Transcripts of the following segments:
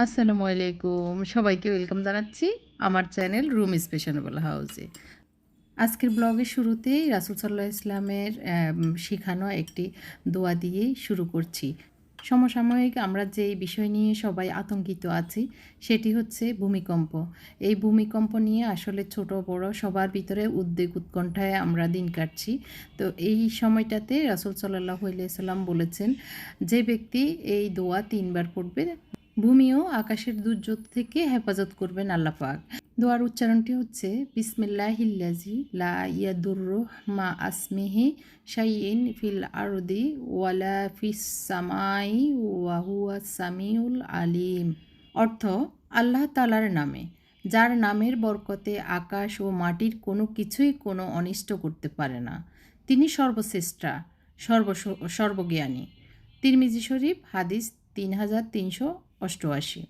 আসসালামু আলাইকুম। সবাইকে ওয়েলকাম জানাচ্ছি আমার চ্যানেল রুম স্পেশালেবল হাউসে। আজকের ব্লগের শুরুতেই রাসুল সাল্লাহ ইসলামের শেখানো একটি দোয়া দিয়েই শুরু করছি। সমসাময়িক আমরা যে বিষয় নিয়ে সবাই আতঙ্কিত আছি, সেটি হচ্ছে ভূমিকম্প। এই ভূমিকম্প নিয়ে আসলে ছোট বড় সবার ভিতরে উদ্বেগ উৎকণ্ঠায় আমরা দিন কাটছি। তো এই সময়টাতে রাসুল সাল্লাহ সাল্লাম বলেছেন, যে ব্যক্তি এই দোয়া তিনবার পড়বে ভূমি ও আকাশের দুর্যোগ থেকে হেফাজত করবেন আল্লাহ পাক। দোয়ার উচ্চারণটি হচ্ছে, বিসমিল্লাহিল্লাজি লা ইয়াদুররু মা আসমিহি শাইইন ফিল আরদি ওয়ালা সামাই ওয়া হুয়া সামিউল আলিম। অর্থ, আল্লাহ তালার নামে, যার নামের বরকতে আকাশ ও মাটির কোনো কিছুই কোনো অনিষ্ট করতে পারে না। তিনি সর্বশ্রেষ্ঠা সর্ব সর্বজ্ঞানী। তিরমিজি শরীফ, হাদিস তিন হাজার তিনশো অষ্টআশি।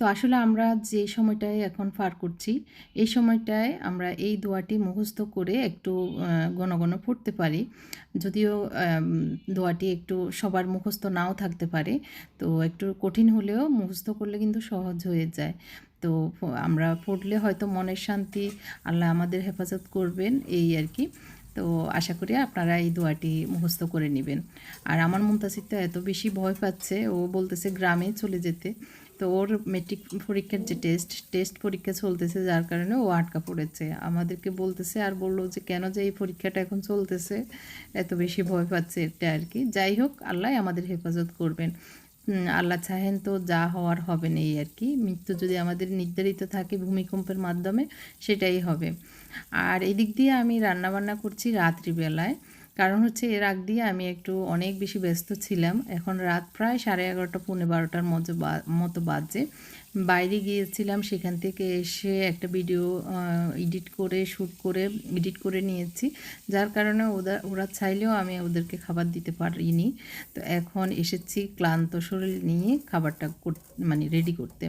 তো আসলে আমরা যে সময়টায় এখন পার করছি, এই সময়টায় আমরা এই দোয়াটি মুখস্থ করে একটু ঘন ঘন পড়তে পারি। যদিও দোয়াটি একটু সবার মুখস্থ নাও থাকতে পারে, তো একটু কঠিন হলেও মুখস্থ করলে কিন্তু সহজ হয়ে যায়। তো আমরা পড়লে হয়তো মনের শান্তি আল্লাহ আমাদের হেফাজত করবেন, এই আর কি। তো আশা করি আপনারা এই দোয়াটি মুখস্থ করে নেবেন। আর আমার মুমতাসির তো এত বেশি ভয় পাচ্ছে, ও বলতেছে গ্রামে চলে যেতে। তো ওর মেট্রিক পরীক্ষার যে টেস্ট টেস্ট পরীক্ষা চলতেছে যার কারণে ও আটকা পড়েছে। আমাদেরকে বলতেছে আর বলল যে, কেন যে এই পরীক্ষাটা এখন চলতেছে? এত বেশি ভয় পাচ্ছে এটা আর কি। যাই হোক, আল্লাহ আমাদের হেফাজত করবেন। আল্লাহ চাহেন তো যা হওয়ার হবে না এই আর কি। মৃত্যু যদি আমাদের নির্ধারিত থাকে ভূমিকম্পের মাধ্যমে, সেটাই হবে। আর এদিক দিয়ে আমি রান্নাবান্না করছি রাত্রিবেলায়। কারণ হচ্ছে এর আগ দিয়ে আমি একটু অনেক বেশি ব্যস্ত ছিলাম। এখন রাত প্রায় সাড়ে এগারোটা, পৌনে বারোটার মতো মতো বাজে। বাইরে গিয়েছিলাম, সেখান থেকে এসে একটা ভিডিও এডিট করে, শ্যুট করে, এডিট করে নিয়েছি। যার কারণে ওরা ওরা চাইলেও আমি ওদেরকে খাবার দিতে পারিনি। তো এখন এসেছি ক্লান্ত শরীর নিয়ে খাবারটা মানে রেডি করতে।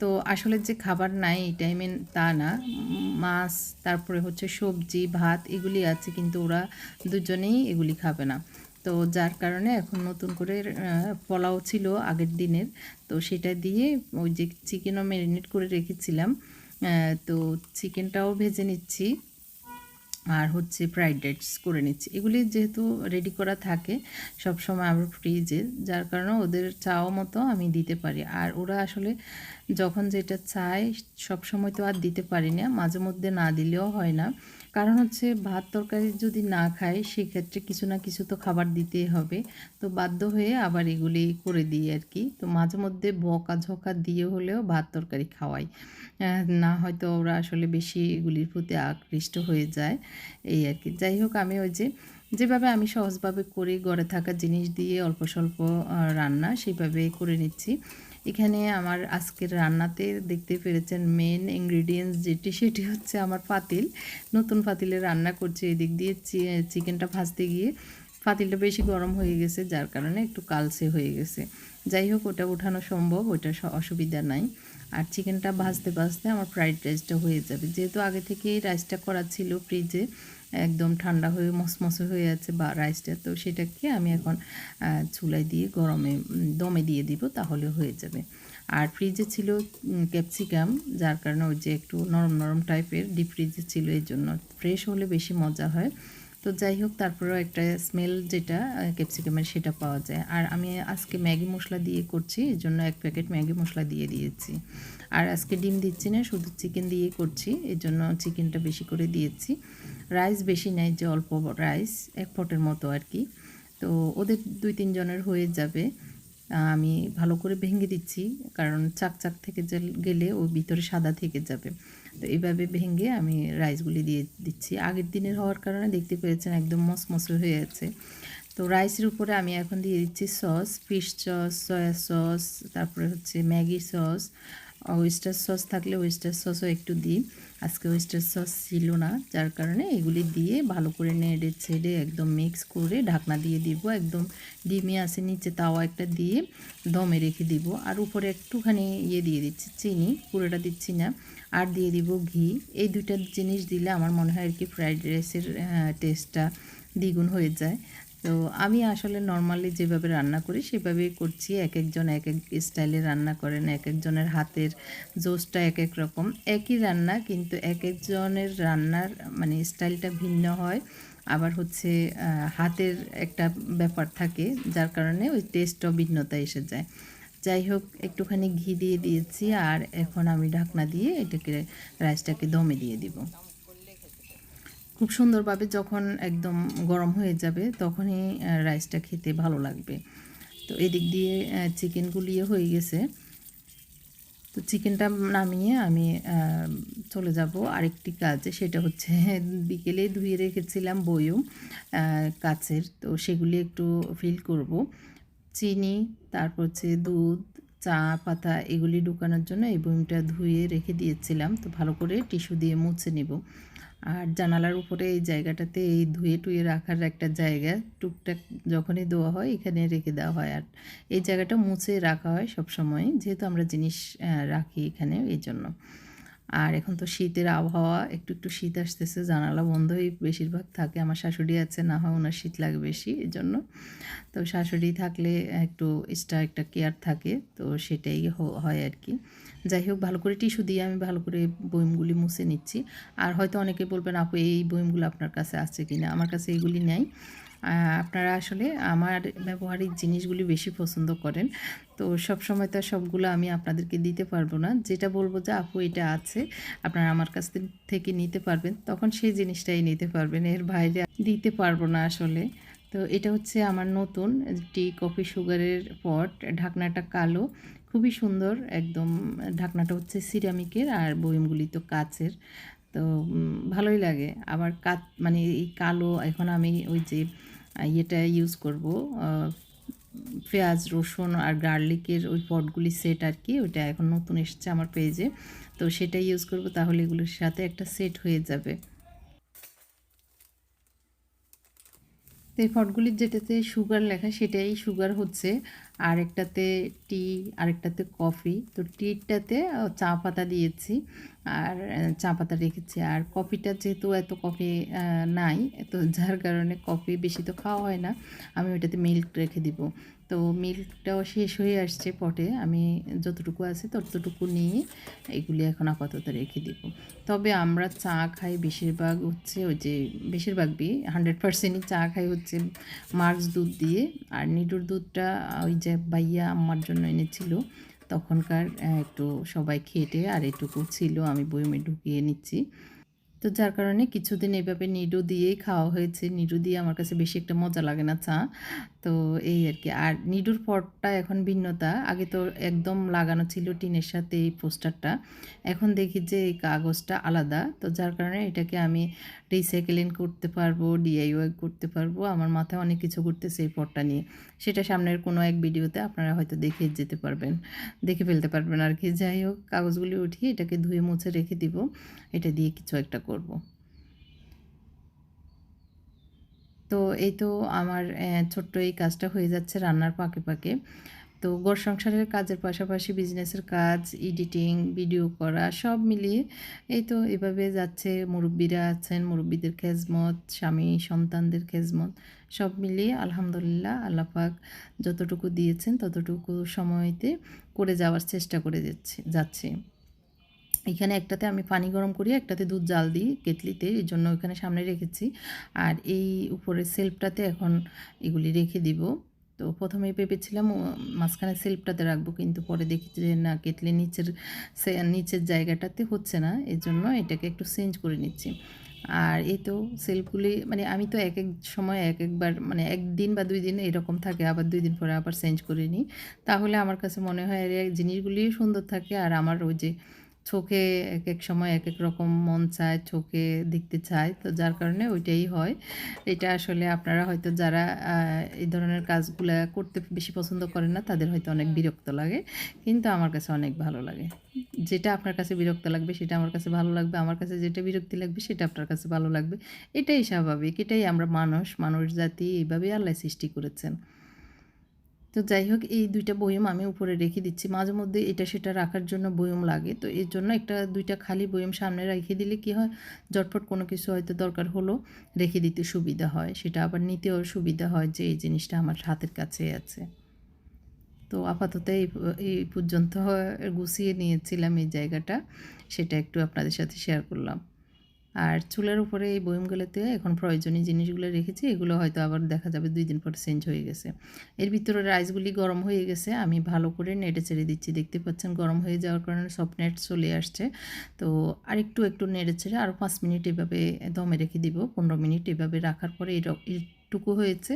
তো আসলে যে খাবার নাই এই টাইমে তা না। মাছ, তারপরে হচ্ছে সবজি, ভাত এগুলি আছে কিন্তু ওরা দুজনেই এগুলি খাবে না। তো যার কারণে এখন নতুন করে পোলাও ছিল আগের দিনের। তো সেটা দিয়ে ওই যে চিকেনও ম্যারিনেট করে রেখেছিলাম। তো চিকেনটাও ভেজে নিচ্ছি। আর হচ্ছে ফ্রাইড রাইস করে নিচ্ছি। এগুলি যেহেতু রেডি করা থাকে সব সময় আমার ফ্রিজে যার কারণে ওদের চাওয়া মতো আমি দিতে পারি। আর ওরা আসলে যখন যেটা চায় সব সময় তো আর দিতে পারি না, মাঝে মধ্যে না দিলেও হয় না। কারণ হচ্ছে ভাত তরকারি যদি না খায়, সেক্ষেত্রে কিছু না কিছু তো খাবার দিতেই হবে। তো বাধ্য হয়ে আবার এগুলি করে দিই আর কি। তো মাঝে মধ্যে বকা ঝকা দিয়ে হলেও ভাত তরকারি খাওয়াই। না হয়তো ওরা আসলে বেশি এগুলির প্রতি আকৃষ্ট হয়ে যায়। এই আর কি। যাই হোক, আমি ওই যে, যেভাবে আমি সহজভাবে করি ঘরে থাকা জিনিস দিয়ে অল্প স্বল্প রান্না সেইভাবে করে নিচ্ছি। এখানে আমার আজকের রান্নাতে দেখতে পেরেছেন মেন ইনগ্রিডিয়েন্টস যেটি, সেটি হচ্ছে আমার পাতিল। নতুন পাতিলে রান্না করছি এদিক দিয়ে চিকেনটা ভাজতে গিয়ে পাতিলটা বেশি গরম হয়ে গেছে, যার কারণে একটু কালসে হয়ে গেছে। যাই হোক, ওটা উঠানো সম্ভব ওটা অসুবিধা নাই। আর চিকেনটা ভাজতে ভাজতে আমার ফ্রাইড রাইসটা হয়ে যাবে। যেহেতু আগে থেকেই রাইসটা করা ছিল ফ্রিজে একদম ঠান্ডা হয়ে মসমসে হয়ে আছে বা রাইসটা তো সেটাকে আমি এখন চুলায় দিয়ে গরমে দমে দিয়ে দিব, তাহলে হয়ে যাবে। আর ফ্রিজে ছিল ক্যাপসিকাম যার কারণে ওই যে একটু নরম নরম টাইপের ডিপ ফ্রিজে ছিল এই জন্য ফ্রেশ হলে বেশি মজা হয়। তো যাই হোক, তারপরেও একটা স্মেল যেটা ক্যাপসিকামের সেটা পাওয়া যায়। আর আমি আজকে ম্যাগি মশলা দিয়ে করছি এই জন্য এক প্যাকেট ম্যাগি মশলা দিয়ে দিয়েছি। আর আজকে ডিম দিচ্ছি না, শুধু চিকেন দিয়ে করছি এই জন্য চিকেনটা বেশি করে দিয়েছি। রাইস বেশি নেয় যে অল্প রাইস এক পটের মতো আর কি। তো ওদের দুই তিনজনের হয়ে যাবে। আমি ভালো করে ভেঙে দিচ্ছি, কারণ চাক চাক থেকে গেলে ও ভিতরে সাদা থেকে যাবে। তো এইভাবে ভেঙে আমি রাইসগুলি দিয়ে দিচ্ছি। আগের দিনের হওয়ার কারণে দেখতে পেয়েছেন একদম মসমসে হয়ে আছে। তো রাইসের উপরে আমি এখন দিয়ে দিচ্ছি sauce fish sauce soya sauce তারপরে হচ্ছে ম্যাগি সস ওয়েস্টার সস থাকলে ওয়েস্টার সসও একটু দিই। আজকে ওয়েস্টার সস ছিল না, যার কারণে এগুলি দিয়ে ভালো করে নেড়ে ছেড়ে একদম মিক্স করে ঢাকনা দিয়ে দিব, একদম ডিমে আসে নিচে তাওয়া একটা দিয়ে দমে রেখে দিব। আর উপরে একটুখানি ইয়ে দিয়ে দিচ্ছি, চিনি, পুরোটা দিচ্ছি না। আর দিয়ে দিব ঘি। এই দুইটা জিনিস দিলে আমার মনে হয় আর কি ফ্রাইড রাইসের টেস্টটা দ্বিগুণ হয়ে যায়। তো আমি আসলে নর্মালি যেভাবে রান্না করি সেভাবেই করছি। এক একজন এক এক স্টাইলে রান্না করেন এক একজনের হাতের জোসটা এক এক রকম। একই রান্না, কিন্তু এক একজনের রান্নার মানে স্টাইলটা ভিন্ন হয়। আবার হচ্ছে হাতের একটা ব্যাপার থাকে, যার কারণে ওই টেস্টও ভিন্নতা এসে যায়। যাই হোক, একটুখানি ঘি দিয়ে দিয়েছি, আর এখন আমি ঢাকনা দিয়ে এটাকে রাইসটাকে দমে দিয়ে দিব। খুব সুন্দরভাবে যখন একদম গরম হয়ে যাবে, তখনই রাইসটা খেতে ভালো লাগবে। তো এদিক দিয়ে চিকেন গুলিয়ে হয়ে গেছে। তো চিকেনটা নামিয়ে আমি চলে যাব। আরেকটি কাজে, সেটা হচ্ছে বিকেলে ধুয়ে রেখেছিলাম বইও কাচের তো সেগুলি একটু ফিল করব। চিনি, তারপর হচ্ছে দুধ, চা, পাতা, এগুলি ঢুকানোর জন্য এই বইমটা ধুয়ে রেখে দিয়েছিলাম। তো ভালো করে টিস্যু দিয়ে মুছে নিব। আর জানালার উপরে এই জায়গাটাতে এই ধুয়ে টুয়ে রাখার একটা জায়গা টুকটাক যখনই দেওয়া হয়, এখানে রেখে দেওয়া হয়। আর এই জায়গাটা মুছে রাখা হয় সব সময় যেহেতু আমরা জিনিস রাখি এখানে এই জন্য। আর এখন তো শীতের আবহাওয়া, একটু একটু শীত আসতেছে, জানালা বন্ধই বেশিরভাগ থাকে। আমার শাশুড়ি আছে, না হয় ওনার শীত লাগে বেশি এই জন্য। তো শাশুড়ি থাকলে একটু এক্সট্রা একটা কেয়ার থাকে, তো সেটাই হয় আর কি। যাই হোক, ভালো করে টিস্যু দিয়ে আমি ভালো করে বইমগুলি মুছে নিচ্ছি। আর হয়তো অনেকে বলবেন, আপু, এই বইমগুলো আপনার কাছে আছে কি না আমার কাছে এইগুলি নেই। আপনারা আসলে আমার ব্যবহারিক জিনিসগুলি বেশি পছন্দ করেন। তো সব সময় তো সবগুলো আমি আপনাদেরকে দিতে পারব না। যেটা বলব যে, আপু, এটা আছে। আপনারা আমার কাছ থেকে নিতে পারবেন। তখন সেই জিনিসটাই নিতে পারবেন। এর বাইরে দিতে পারব না আসলে। তো এটা হচ্ছে আমার নতুন, টি কফি সুগারের পট। ঢাকনাটা কালো, খুবই সুন্দর, একদম, ঢাকনাটা হচ্ছে সিরামিকের আর বয়মগুলি তো কাচের। তো ভালোই লাগে। আবার কাত মানে এই কালো, এখন আমি ওই যে, ইয়েটা ইউজ করব পেঁয়াজ, রসুন আর গার্লিকের ওই পটগুলি সেট আর কি, ওইটা এখন নতুন এসছে আমার পেজে তো সেটা ইউজ করব, তাহলে এগুলোর সাথে একটা সেট হয়ে যাবে। তো এই ফটগুলির যেটাতে সুগার লেখা সেটাই সুগার হচ্ছে। আরেকটাতে টি আরেকটাতে কফি তো টিটাতে চা পাতা দিয়েছি। আর চা পাতা রেখেছি। আর কফিটা যেহেতু এত কফি নাই, তো যার কারণে কফি বেশি তো খাওয়া হয় না। আমি ওটাতে মিল্ক রেখে দিব। তো মিল্কটাও শেষ হয়ে আসছে পটে। আমি যতটুকু আছে ততটুকু নিয়ে এগুলি এখন আপাতত রেখে দিব। তবে আমরা চা খাই বেশিরভাগ হচ্ছে ওই যে বেশিরভাগ বি, হান্ড্রেড পার্সেন্টই চা খাই হচ্ছে মার্কস দুধ দিয়ে। আর নিডুর দুধটা ওই যে বাইয়া আমার জন্য এনেছিল। তখনকার একটু সবাই খেটে আর এটুকু ছিল, আমি বইমে ঢুকিয়ে নিচ্ছি। তো যার কারণে কিছুদিন এভাবে নিডু দিয়েই খাওয়া হয়েছে। নিডু দিয়ে আমার কাছে বেশি একটা মজা লাগে না চা। তো এই আর কি। আর নিডুর পটটা এখন ভিন্নতা। আগে তো একদম লাগানো ছিল টিনের সাথে এই পোস্টারটা। এখন দেখি যে এই কাগজটা আলাদা। তো যার কারণে এটাকে আমি রিসাইকেলিং করতে পারব, ডিআইওয়াই করতে পারব। আমার মাথায় অনেক কিছু করতেছে এই পটটা নিয়ে। সেটা সামনের কোনো এক ভিডিওতে আপনারা হয়তো দেখে যেতে পারবেন, দেখে ফেলতে পারবেন আর কি। যাই হোক, কাগজগুলি উঠিয়ে এটাকে ধুয়ে মুছে রেখে দিব। এটা দিয়ে কিছু একটা করব। তো এই তো আমার ছোট্ট এই কাজটা হয়ে যাচ্ছে রান্নার পাকে পাকে তো ঘর সংসারের কাজের পাশাপাশি বিজনেসের কাজ এডিটিং ভিডিও করা, সব মিলিয়ে এই তো এভাবে যাচ্ছে। মুরব্বীরা আছেন, মুরব্বীদের খেজমত, স্বামী, সন্তানদের খেজমত, সব মিলিয়ে আলহামদুলিল্লাহ আল্লাপাক যতটুকু দিয়েছেন ততটুকু সময়তে করে যাওয়ার চেষ্টা করে যাচ্ছে যাচ্ছে। এখানে একটাতে আমি পানি গরম করি, একটাতে দুধ জাল দিই কেটলিতে, এই জন্য ওইখানে সামনে রেখেছি। আর এই উপরে সেলফটাতে এখন এগুলি রেখে দিব। তো প্রথমে ভেবেছিলাম মাঝখানে সেলফটাতে রাখব, কিন্তু পরে দেখি যে না, কেটলি নিচের নিচের জায়গাটাতে হচ্ছে না এর জন্য এটাকে একটু চেঞ্জ করে নিচ্ছি। আর এই তো সেলফগুলি মানে আমি তো এক এক সময় এক একবার মানে একদিন বা দুই দিন এরকম থাকে, আবার দুই দিন পরে আবার চেঞ্জ করে নিই। তাহলে আমার কাছে মনে হয় জিনিসগুলিও সুন্দর থাকে, আর আমার ওই যে চোখে এক এক সময় এক এক রকম মন চায় চোখে দেখতে চায় তো যার কারণে ওইটাই হয়। এটা আসলে আপনারা হয়তো যারা এই ধরনের কাজগুলো করতে বেশি পছন্দ করেন না তাদের হয়তো অনেক বিরক্ত লাগে। কিন্তু আমার কাছে অনেক ভালো লাগে। যেটা আপনার কাছে বিরক্ত লাগবে সেটা আমার কাছে ভালো লাগবে। আমার কাছে যেটা বিরক্তি লাগবে সেটা আপনার কাছে ভালো লাগবে। এটাই স্বাভাবিক। এটাই আমরা মানুষ মানুষ জাতি এইভাবেই আল্লাহ সৃষ্টি করেছেন। তো যাই হোক, এই দুইটা বয়ম আমি উপরে রেখে দিচ্ছি। মাঝে মধ্যে এটা সেটা রাখার জন্য বয়ম লাগে, তো এর জন্য একটা দুইটা খালি বয়ম সামনে রেখে দিলে কি হয় জটপট কোনো কিছু হয়তো দরকার হলো রেখে দিতে সুবিধা হয়। সেটা আবার নিতেও সুবিধা হয় যে এই জিনিসটা আমার হাতের কাছে আছে। তো আপাতত এই এই পর্যন্ত গুছিয়ে নিয়েছিলাম এই জায়গাটা। সেটা একটু আপনাদের সাথে শেয়ার করলাম। আর চুলার উপরে এই বয়মগুলোতে এখন প্রয়োজনীয় জিনিসগুলো রেখেছি, এগুলো হয়তো আবার দেখা যাবে দুই দিন পর চেঞ্জ হয়ে গেছে। এর ভিতরে রাইসগুলি গরম হয়ে গেছে, আমি ভালো করে নেড়ে ছেড়ে দিচ্ছি। দেখতে পাচ্ছেন গরম হয়ে যাওয়ার কারণে সব নেট চলে আসছে। তো আরেকটু একটু একটু নেড়ে ছেড়ে আরও পাঁচ মিনিট এভাবে দমে রেখে দিব। পনেরো মিনিট এভাবে রাখার পরে এইটুকু হয়েছে।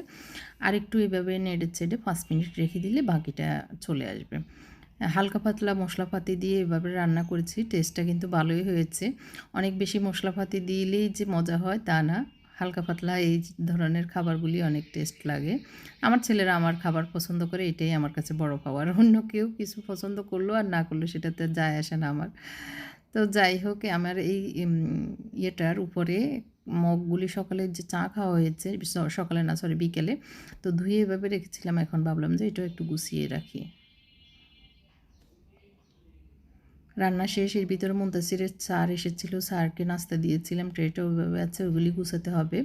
আরেকটু এভাবে নেড়ে ছেড়ে পাঁচ মিনিট রেখে দিলে বাকিটা চলে আসবে। হালকা পাতলা মশলাপাতি দিয়ে এভাবে রান্না করেছি টেস্টটা কিন্তু ভালোই হয়েছে। অনেক বেশি মশলাপাতি দিলেই যে মজা হয় তা না। হালকা পাতলা এই ধরনের খাবারগুলি অনেক টেস্ট লাগে। আমার ছেলেরা আমার খাবার পছন্দ করে, এটাই আমার কাছে বড় খাবার অন্য কেউ কিছু পছন্দ করল আর না করল, সেটাতে যায় আসে না আমার। তো যাই হোক, আমার এই ইয়েটার উপরে মগগুলি সকালে যে চা খাওয়া হয়েছে সকালে না সরি বিকেলে, তো ধুয়ে এভাবে রেখেছিলাম। এখন ভাবলাম যে এটাও একটু গুছিয়ে রাখি। রান্না শেষ এর ভিতরে মুন্তাসিরের চার এসেছিল, স্যারকে নাস্তা দিয়েছিলাম, ট্রেটা ওইভাবে আছে ওগুলি গুছাতে হবে।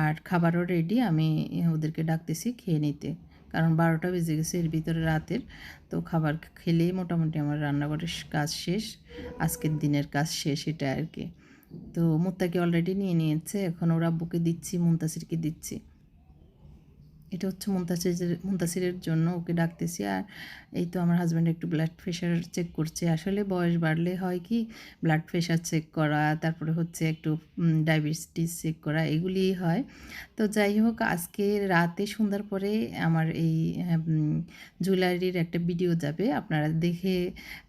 আর খাবারও রেডি আমি ওদেরকে ডাকতেছি খেয়ে নিতে। কারণ বারোটা বেজে গেছে এর ভিতরে রাতের, তো খাবার খেলেই মোটামুটি আমার রান্নাঘরের কাজ শেষ, আজকের দিনের কাজ শেষ, এটা আর কি। তো মুত্তাকে অলরেডি নিয়ে নিয়েছে, এখন ওরা বুকে দিচ্ছি, মুন্তাসিরকে দিচ্ছি। এটা হচ্ছে মুন্তাসিরের মুন্তাসিরের জন্য ওকে ডাকতেছি। আর এই তো আমার হাজব্যান্ড একটু ব্লাড প্রেশার চেক করছে। আসলে বয়স বাড়লে হয় কি ব্লাড প্রেশার চেক করা, তারপরে হচ্ছে একটু ডায়াবেটিস চেক করা, এগুলি হয়। তো যাই হোক, আজকে রাতে সন্ধ্যার পরে আমার এই জুয়েলারির একটা ভিডিও যাবে। আপনারা দেখে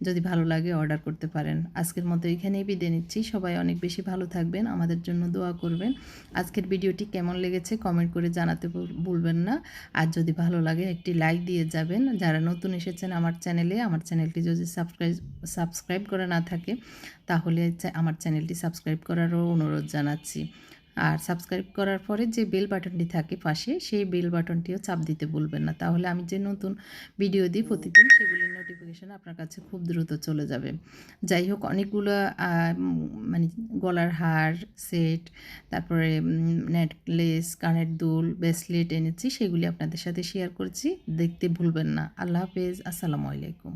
যদি ভালো লাগে অর্ডার করতে পারেন। আজকের মতো এখানেই বিদায় নিচ্ছি। সবাই অনেক বেশি ভালো থাকবেন, আমাদের জন্য দোয়া করবেন। আজকের ভিডিওটি কেমন লেগেছে কমেন্ট করে জানাতে ভুলবেন না। আর যদি ভালো লাগে একটি লাইক দিয়ে যাবেন। যারা নতুন এসেছেন আমার চ্যানেলে আমার চ্যানেলটি যদি সাবস্ক্রাইব সাবস্ক্রাইব করে না থাকে, তাহলে আমার চ্যানেলটি সাবস্ক্রাইব করারও অনুরোধ জানাচ্ছি। আর সাবস্ক্রাইব করার পরে যে বেল বাটনটি থাকে পাশে, সেই বেল বাটনটিও চাপ দিতে ভুলবেন না। তাহলে আমি যে নতুন ভিডিও দিই প্রতিদিন সেগুলির নোটিফিকেশান আপনার কাছে খুব দ্রুত চলে যাবে। যাই হোক, অনেকগুলো মানে গলার হার সেট তারপরে নেকলেস কানের দুল ব্রেসলেট এনেছি, সেগুলি আপনাদের সাথে শেয়ার করছি। দেখতে ভুলবেন না। আল্লাহ হাফেজ। আসসালামু আলাইকুম।